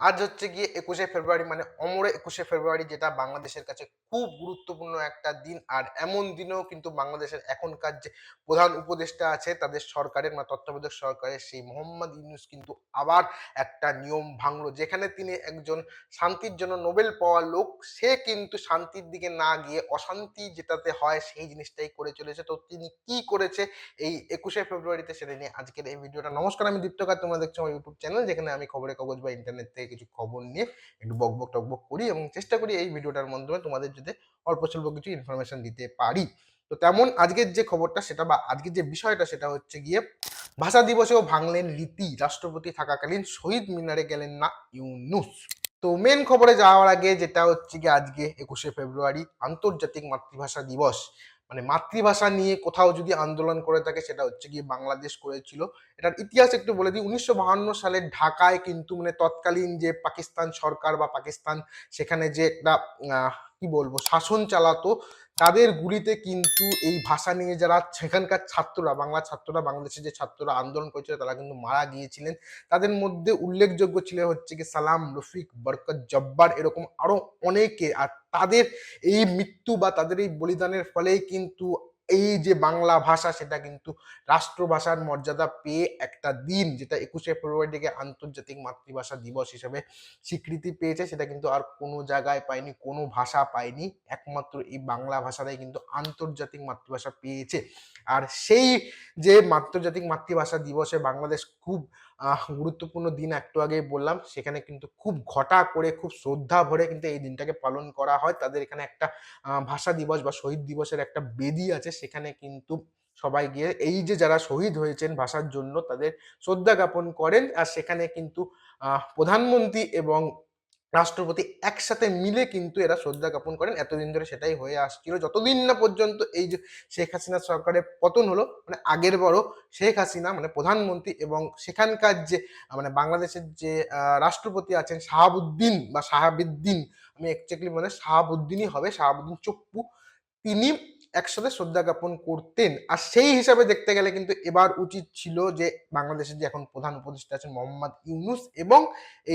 আজ হচ্ছে গিয়ে একুশে ফেব্রুয়ারি মানে অমর একুশে ফেব্রুয়ারি যেটা বাংলাদেশের কাছে খুব গুরুত্বপূর্ণ একটা দিন। আর এমন দিনেও কিন্তু বাংলাদেশের এখনকার যে প্রধান উপদেষ্টা আছে, তাদের সরকারের মানে তত্ত্বাবধায়ক সরকারের সেই মোহাম্মদ ইউনুস কিন্তু আবার একটা নিয়ম ভাঙলো, যেখানে তিনি একজন শান্তির জন্য নোবেল পাওয়া লোক, সে কিন্তু শান্তির দিকে না গিয়ে অশান্তি যেটাতে হয় সেই জিনিসটাই করে চলেছে। তো তিনি কি করেছে এই একুশে ফেব্রুয়ারিতে সেটা নিয়ে আজকের এই ভিডিওটা। নমস্কার, আমি দীপ্তকার, তোমরা দেখছ আমার ইউটিউব চ্যানেল যেখানে আমি খবরের কাগজ বা ইন্টারনেট থেকে কিছু খবর নিয়ে একটু বকবক টকবক করি এবং চেষ্টা করি এই ভিডিওটার মাধ্যমে তোমাদের যদি অল্প স্বল্প কিছু ইনফরমেশন দিতে পারি। তো তেমন আজকের যে খবরটা সেটা বা আজকের যে বিষয়টা সেটা হচ্ছে গিয়ে ভাষা দিবসেও ভাঙলেন রীতি রাষ্ট্রপতি থাকাকালীন শহীদ মিনারে গেলেন না ইউনুস। তো মেন খবরে যাওয়ার আগে যেটা হচ্ছে কি আজকে একুশে ফেব্রুয়ারি আন্তর্জাতিক মাতৃভাষা দিবস। মানে মাতৃভাষা নিয়ে কোথাও যদি আন্দোলন করে থাকে, সেটা হচ্ছে গিয়ে বাংলাদেশ করেছিল। এটার ইতিহাস একটু বলে দিই, উনিশশো বাহান্ন সালে ঢাকায় কিন্তু মানে তৎকালীন যে পাকিস্তান সরকার বা পাকিস্তান, সেখানে যে একটা কি বলব, শাসন চালাতো, তাদের গুলিতে কিন্তু এই ভাষা নিয়ে যারা সেখানকার ছাত্ররা, বাংলা ছাত্ররা, বাংলাদেশের যে ছাত্ররা আন্দোলন করেছিল, তারা কিন্তু মারা গিয়েছিলেন। তাদের মধ্যে উল্লেখযোগ্য ছিল হচ্ছে কি সালাম, রফিক, বরকত, জব্বার এরকম আরও অনেকে। আর তাদের এই মৃত্যু বা তাদের এই বলিদানের ফলেই কিন্তু এই যে বাংলা ভাষা, সেটা কিন্তু রাষ্ট্রভাষার মর্যাদা পেয়ে একটা দিন, যেটা একুশে ফেব্রুয়ারি থেকে আন্তর্জাতিক মাতৃভাষা দিবস হিসেবে স্বীকৃতি পেয়েছে, সেটা কিন্তু আর কোনো জায়গায় পায়নি, কোনো ভাষা পায়নি। একমাত্র এই বাংলা ভাষাটাই কিন্তু আন্তর্জাতিক মাতৃভাষা পেয়েছে। আর সেই যে আন্তর্জাতিক মাতৃভাষা দিবসে বাংলাদেশ খুব গুরুত্বপূর্ণ দিন একটু আগেই বললাম। সেখানে কিন্তু খুব ঘটা করে, খুব শ্রদ্ধা ভরে কিন্তু এই দিনটাকে পালন করা হয়। তাদের এখানে একটা ভাষা দিবস বা শহীদ দিবসের একটা বেদি আছে। সেখানে কিন্তু সবাই গিয়ে, এই যে যারা শহীদ হয়েছেন ভাষার জন্য, তাদের শ্রদ্ধা জ্ঞাপন করেন। আর সেখানে কিন্তু প্রধানমন্ত্রী এবং রাষ্ট্রপতি একসাথে মিলে কিন্তু এরা শ্রদ্ধা জ্ঞাপন করেন। এতদিন ধরে সেটাই হয়ে আসছিল। যতদিন না পর্যন্ত এই যে শেখ হাসিনা সরকারের পতন হলো মানে আগের বড় শেখ হাসিনা মানে প্রধানমন্ত্রী এবং সেখানকার যে মানে বাংলাদেশের যে রাষ্ট্রপতি আছেন শাহাবুদ্দিন বা শাহাবুদ্দিন, আমি একচুয়ালি মানে শাহাবুদ্দিনই হবে, শাহাবুদ্দিন চপ্পু, তিনি একসাথে শ্রদ্ধা জ্ঞাপন করতেন। আর সেই হিসাবে দেখতে গেলে কিন্তু এবার উচিত ছিল যে, বাংলাদেশের যে এখন প্রধান উপদেষ্টা আছেন মোহাম্মদ ইউনুস এবং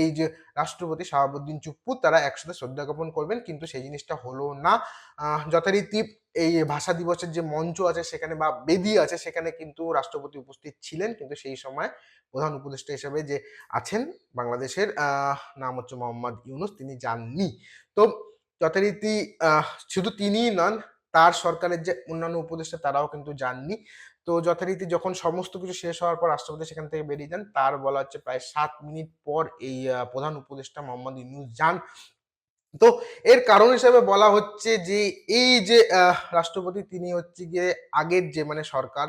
এই যে রাষ্ট্রপতি শাহাবুদ্দিন চুপ্পু, তারা একসাথে শ্রদ্ধা জ্ঞাপন করবেন, কিন্তু সেই জিনিসটা হলো না। যথারীতি এই ভাষা দিবসের যে মঞ্চ আছে সেখানে বা বেদি আছে সেখানে কিন্তু রাষ্ট্রপতি উপস্থিত ছিলেন, কিন্তু সেই সময় প্রধান উপদেষ্টা হিসেবে যে আছেন বাংলাদেশের নাম হচ্ছে মোহাম্মদ ইউনুস, তিনি যাননি। তো যথারীতি শুধু তিনিই নন তার সরকারের যে অন্যান্য উপদেষ্টা তারাও কিন্তু যাননি। তো যথারীতি যখন সমস্ত কিছু শেষ হওয়ার পর রাষ্ট্রপতি সেখান থেকে বেরিয়ে যান, তার বলা হচ্ছে প্রায় সাত মিনিট পর এই প্রধান উপদেষ্টা মোহাম্মদ ইউনুস যান। তো এর কারণ হিসেবে বলা হচ্ছে যে, এই যে রাষ্ট্রপতি তিনি হচ্ছে গিয়ে আগের যে মানে সরকার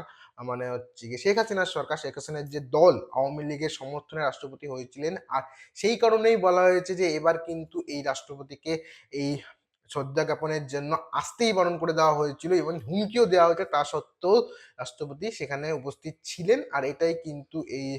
মানে হচ্ছে গিয়ে শেখ হাসিনার সরকার, শেখ হাসিনার যে দল আওয়ামী লীগের সমর্থনে রাষ্ট্রপতি হয়েছিলেন। আর সেই কারণেই বলা হয়েছে যে, এবার কিন্তু এই রাষ্ট্রপতিকে এই শ্রদ্ধা জ্ঞাপনের জন্য আসতেই বারণ করে দেওয়া হয়েছিল এবং হুমকিও দেওয়া হয়েছে। তা সত্ত্বেও রাষ্ট্রপতি সেখানে উপস্থিত ছিলেন আর এটাই কিন্তু এই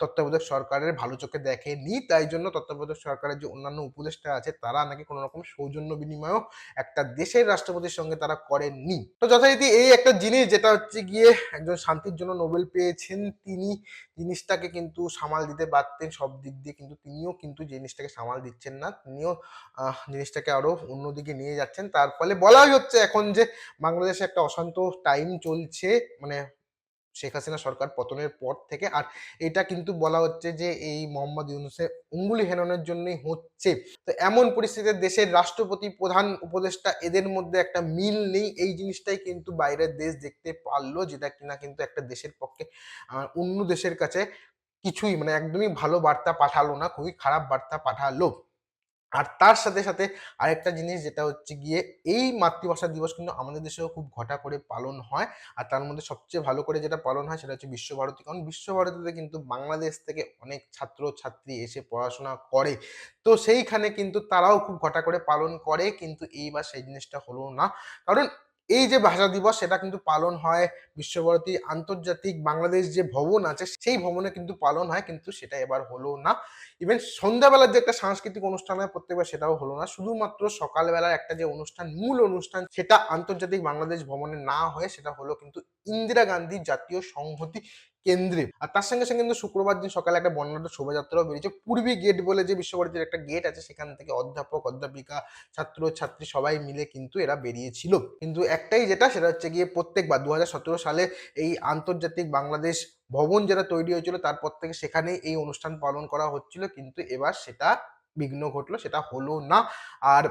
তত্ত্বাবধায়ক সরকারের ভালো চোখে দেখেনি। তাই জন্য তত্ত্বাবধায়ক সরকারের যে অন্যান্য উপদেষ্টা আছে, তারা নাকি কোনো রকম সৌজন্য বিনিময়ও একটা দেশের রাষ্ট্রপতির সঙ্গে তারা করেননি। তো যথারীতি এই একটা জিনিস যেটা হচ্ছে গিয়ে একজন শান্তির জন্য নোবেল পেয়েছেন তিনি, জিনিসটাকে কিন্তু সামাল দিতে পারতেন, সব দিক দিয়ে কিন্তু তিনিও কিন্তু জিনিসটাকে সামাল দিচ্ছেন না। তিনিও জিনিসটাকে আরও অন্যদিকে নিয়ে যাচ্ছেন। তার ফলে বলাই হচ্ছে এখন যে বাংলাদেশে একটা অশান্ত টাইম চলছে মানে শেখ হাসিনা সরকার পতনের পর থেকে। আর এটা কিন্তু বলা হচ্ছে যে এই মোহাম্মদ ইউনুসের উঙ্গুলি হেননের জন্যই হচ্ছে। তো এমন পরিস্থিতিতে দেশের রাষ্ট্রপতি, প্রধান উপদেষ্টা এদের মধ্যে একটা মিল নেই। এই জিনিসটাই কিন্তু বাইরের দেশ দেখতে পারল যেটা কিনা কিন্তু একটা দেশের পক্ষে অন্য দেশের কাছে কিছুই মানে একদমই ভালো বার্তা পাঠালো না, খুবই খারাপ বার্তা পাঠালো। আর তার সাথে সাথে আরেকটা জিনিস যেটা হচ্ছে গিয়ে, এই মাতৃভাষা দিবস কিন্তু আমাদের দেশেও খুব ঘটা করে পালন হয়। আর তার মধ্যে সবচেয়ে ভালো করে যেটা পালন হয় সেটা হচ্ছে বিশ্বভারতী। কারণ বিশ্বভারতীতে কিন্তু বাংলাদেশ থেকে অনেক ছাত্র ছাত্রী এসে পড়াশোনা করে। তো সেইখানে কিন্তু তারাও খুব ঘটা করে পালন করে, কিন্তু এইবার সেই জিনিসটা হলো না। কারণ এই যে ভাষা দিবস, সেটা কিন্তু পালন হয় বিশ্বভারতী আন্তর্জাতিক বাংলাদেশ যে ভবন আছে, সেই ভবনে কিন্তু পালন হয়, কিন্তু সেটা এবার হলো না। ইভেন সন্ধ্যাবেলার যে একটা সাংস্কৃতিক অনুষ্ঠান হয় প্রত্যেকবার সেটাও হলো না। শুধুমাত্র সকালবেলার একটা যে অনুষ্ঠান, মূল অনুষ্ঠান, সেটা আন্তর্জাতিক বাংলাদেশ ভবনে না হয়ে সেটা হলো কিন্তু ইন্দিরা গান্ধী জাতীয় সংহতি কেন্দ্রে। আর তার সঙ্গে সঙ্গে কিন্তু শুক্রবার দিন সকালে একটা বর্ণাঢ্য শোভাযাত্রাও বেরিয়েছে। পূর্বী গেট বলে যে বিশ্বভারতীর একটা গেট আছে, সেখান থেকে অধ্যাপক, অধ্যাপিকা, ছাত্র, ছাত্রী সবাই মিলে কিন্তু এরা বেরিয়েছিল। কিন্তু একটাই যেটা, সেটা হচ্ছে গিয়ে প্রত্যেকবার দু হাজার সতেরো সালে এই আন্তর্জাতিক বাংলাদেশ ভবন যেটা তৈরি হয়েছিল তারপর থেকে সেখানে এই অনুষ্ঠান পালন করা হচ্ছিল, কিন্তু এবার সেটা বিঘ্ন ঘটলো, সেটা হলো না। আর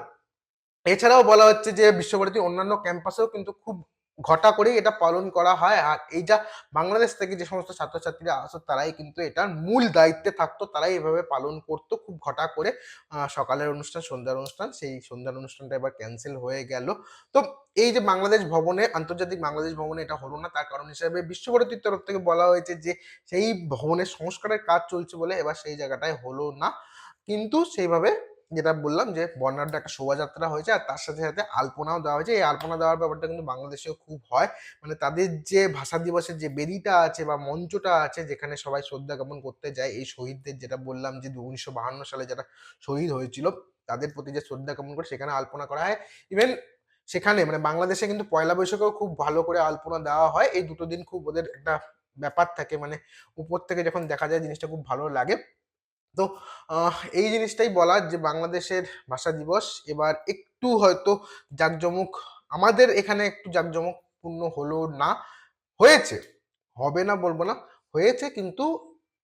এছাড়াও বলা হচ্ছে যে বিশ্বভারতী অন্যান্য ক্যাম্পাসেও কিন্তু খুব ঘটা করেই এটা পালন করা হয়। আর এইটা বাংলাদেশ থেকে যে সমস্ত ছাত্রছাত্রীরা আসতো, তারাই কিন্তু এটার মূল দায়িত্বে থাকতো। তারাই এভাবে পালন করতো, খুব ঘটা করে। সকালের অনুষ্ঠান, সন্ধ্যার অনুষ্ঠান, সেই সন্ধ্যার অনুষ্ঠানটা এবার ক্যান্সেল হয়ে গেল। তো এই যে বাংলাদেশ ভবনে, আন্তর্জাতিক বাংলাদেশ ভবনে এটা হলো না। তার কারণ হিসেবে বিশ্বভারতীর তরফ থেকে বলা হয়েছে যে, সেই ভবনের সংস্কারের কাজ চলছে বলে এবার সেই জায়গাটায় হলো না। কিন্তু সেইভাবে যেটা বললাম যে বর্ণাঢ্য একটা শোভাযাত্রা হয়েছে আর তার সাথে সাথে আলপনাও দেওয়া হয়েছে। এই আলপনা দেওয়ার ব্যাপারটা কিন্তু বাংলাদেশেও খুব হয়। মানে তাদের যে ভাষা দিবসের যে বেদিটা আছে বা মঞ্চটা আছে যেখানে সবাই শ্রদ্ধা জ্ঞাপন করতে যায়, এই শহীদদের যেটা বললাম যে উনিশশো বাহান্ন সালে যারা শহীদ হয়েছিল, তাদের প্রতি যে শ্রদ্ধা জ্ঞাপন করে সেখানে আলপনা করা হয়। ইভেন সেখানে মানে বাংলাদেশে কিন্তু পয়লা বৈশাখেও খুব ভালো করে আলপনা দেওয়া হয়। এই দুটো দিন খুব ওদের একটা ব্যাপার থাকে। মানে উপর থেকে যখন দেখা যায় জিনিসটা খুব ভালো লাগে। তো এই জিনিসটাই বলার যে বাংলাদেশের ভাষা দিবস এবার একটু হয়তো জাঁকজমক, আমাদের এখানে একটু জাঁকজমকপূর্ণ হলো না, হয়েছে। হবে না বলব না, হয়েছে কিন্তু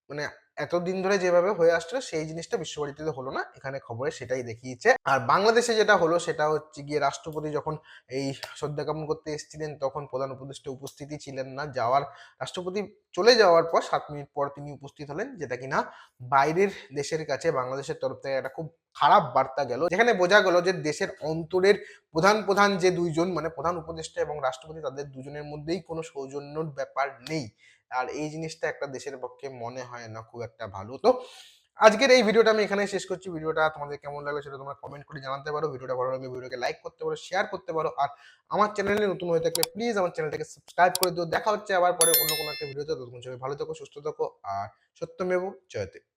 মানে এতদিন ধরে যেভাবে হয়ে আসছিল, সেই জিনিসটা বিশ্বভারতীতে হলো না। এখানে খবরে সেটাই দেখিয়েছে। আর বাংলাদেশে যেটা হলো, সেটা হচ্ছে গিয়ে রাষ্ট্রপতি যখন এই শ্রদ্ধা জ্ঞাপন করতে এসেছিলেন, তখন প্রধান উপদেষ্টা উপস্থিতই ছিলেন না। যাওয়ার, রাষ্ট্রপতি চলে যাওয়ার পর, সাত মিনিট পর তিনি উপস্থিত হলেন, যেটা কিনা বাইরের দেশের কাছে, বাংলাদেশের তরফ থেকে একটা খুব খারাপ বার্তা গেল। যেখানে বোঝা গেল যে দেশের অন্তরের প্রধান প্রধান যে দুইজন মানে প্রধান উপদেষ্টা এবং রাষ্ট্রপতি, তাদের দুজনের মধ্যেই কোনো সৌজন্যর ব্যাপার নেই। আর এই জিনিসটা একটা দেশের পক্ষে মনে হয় না খুব একটা ভালো। তো আজকের এই ভিডিওটা আমি এখানে শেষ করছি। ভিডিওটা তোমাদের কেমন লাগল সেটা তোমরা কমেন্ট করে জানাতে পারো। ভিডিওটা ভালো লাগলে ভিডিওকে লাইক করতে পারো শেয়ার করতে পারো। আর আমার চ্যানেলে নতুন হয়ে থাকলে প্লিজ আমার চ্যানেলটাকে সাবস্ক্রাইব করে দিও। দেখা হচ্ছে আবার পরে অন্য কোনো একটা ভিডিওতে। সবাই ভালো থাকো, সুস্থ থাকো। আর সত্যমেব জয়তে।